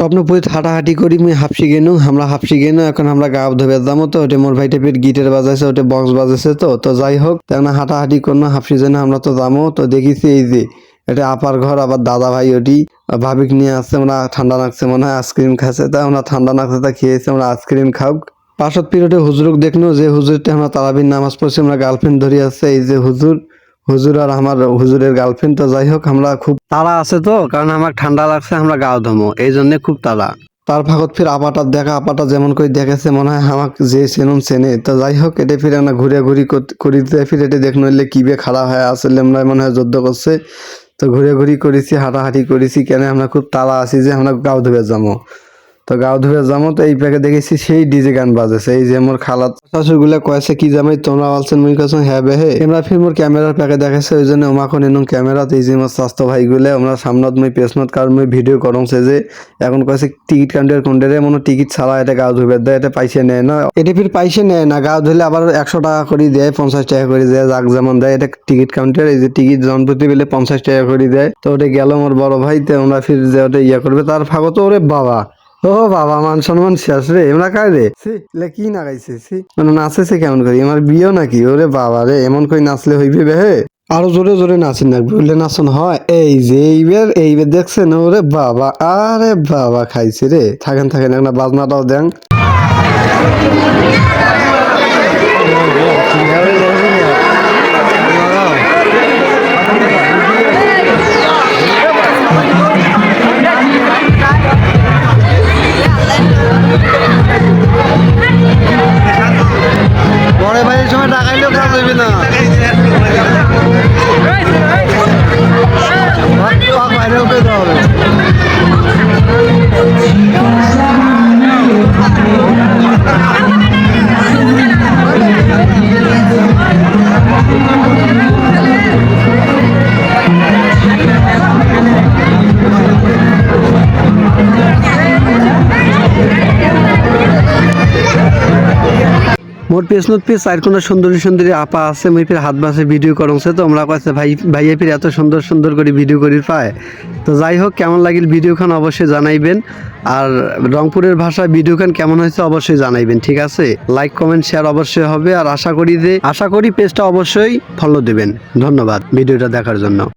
স্বপ্নপুরীত হাঁটাহাঁটি করি, মুই হাফসি গেনু আমরা হাফসি গেনু, এখন আমরা গাও ধোবে যাব তো ওটা মোর ভাই টেপের গিটার বাজাইছে ওটা বক্স বাজাইছে তো তো যাই হোক, তেমন হাঁটাহাঁটি করল হাফসি জন্য আমরা তো যাব তো দেখিছি এই যে, এটা আপার ঘর, আবার দাদা ভাই ওটি ভাবিক নিয়ে আসছে আমরা ঠান্ডা লাগছে, মনে হয় আইসক্রিম খাচ্ছে তা আমরা ঠান্ডা লাগছে, তা খেয়েছি, আমরা আইসক্রিম খাও পাশত পিরিয়ডে হুজুরক দেখল যে হুজুরটা আমরা তারাবির নামাজ পড়ছি, আমরা গার্লফ্রেন্ড ধরে আসছে, এই যে হুজুর হুজুর আর আমার হুজুরের গার্লফ্রেন্ড তো যাই হোক, আমরা খুব তাড়া আছে তো, কারণ আমার ঠান্ডা লাগছে, আমরা গাও ধমো, এই জন্য খুব তাড়া তার ফাঁকত ফির আপাটার দেখা, আপাটা যেমন করে দেখেছে মনে হয় আমাকে যে চেনুন চেনে। তো যাই হোক, এটা ফিরে আমরা ঘুরে ঘুরি কর- করিতে ফিরে এটা দেখনো এলে কিবে খাড়া হয়ে আসলে আমরা মনে হয় যুদ্ধ করছে। তো ঘুরে ঘুরি করেছি, হাঁটাহাঁটি করেছি, কেন আমরা খুব তাড়া আছি যে আমরা গাও ধুবে যাব তো গাও ধুয়ে যাব তো এই প্যাকে দেখেছি সেই ডিজে গান বাজেছে। এই যে মোর খালাত শাশুরগুলা কয়েছে, কি জামাই তোমরা বলছেন, মুই কাছে হ্যাঁ বেহে আমরা ফির মোর ক্যামেরার প্যাকে দেখাছে ওই জন্য ওমাখন এনুন ক্যামেরা এই যে মোর স্বাস্থ্য ভাই গুলে আমরা সামনত মুই পেছনত কারণ মুই ভিডিও করছে যে, এখন কয়েছে টিকিট কাউন্টার কোন্ডারে, মনে টিকিট ছাড়া এটা গাও ধুবে দেয় এটা পাইছে নেয় না? এটা ফির পাইছে নেয় না গাও ধুলে আবার একশো টাকা করে দেয় পঞ্চাশ টাকা করে দেয় যাক যেমন দেয়, এটা টিকিট কাউন্টার, এই যে টিকিট জনপ্রতি পেলে পঞ্চাশ টাকা করে দেয় তো ওটা গেল মোর বড় ভাই, তো আমরা ফির যে ওটা ইয়ে করবে, তার ফাঁকত ওরে বাবা। ও বাবা, মান সম্মান শেষ রে, এমরা কায় রে? লে কি না গাইছে মানে নাচেছে কেমন করি? আমার বিয়েও নাকি? ওরে বাবা রে, এমন করে নাচলে হইবে বেহে আরও জোরে জোরে নাচেন না, বললে নাচন হয়। এই যে এইবার এইবার দেখছেন, ওরে বাবা, আরে বাবা, খাইছে রে। থাকেন থাকেন, একটা বাজনাটাও দেন। সময় টাকাইলেও না। মোর পেছনত পে চার কোনো সুন্দরী সুন্দরী আপা আছে মুই ফির হাত বাসে ভিডিও করছে, তো আমরা কাছে ভাই, ভাইয়া ফির এত সুন্দর সুন্দর করে ভিডিও করি পায়। তো যাই হোক, কেমন লাগিল ভিডিওখান অবশ্যই জানাইবেন। আর রংপুরের ভাষায় ভিডিওখান কেমন হয়েছে অবশ্যই জানাইবেন, ঠিক আছে? লাইক কমেন্ট শেয়ার অবশ্যই হবে। আর আশা করি যে, আশা করি পেজটা অবশ্যই ফলো দেবেন। ধন্যবাদ ভিডিওটা দেখার জন্য।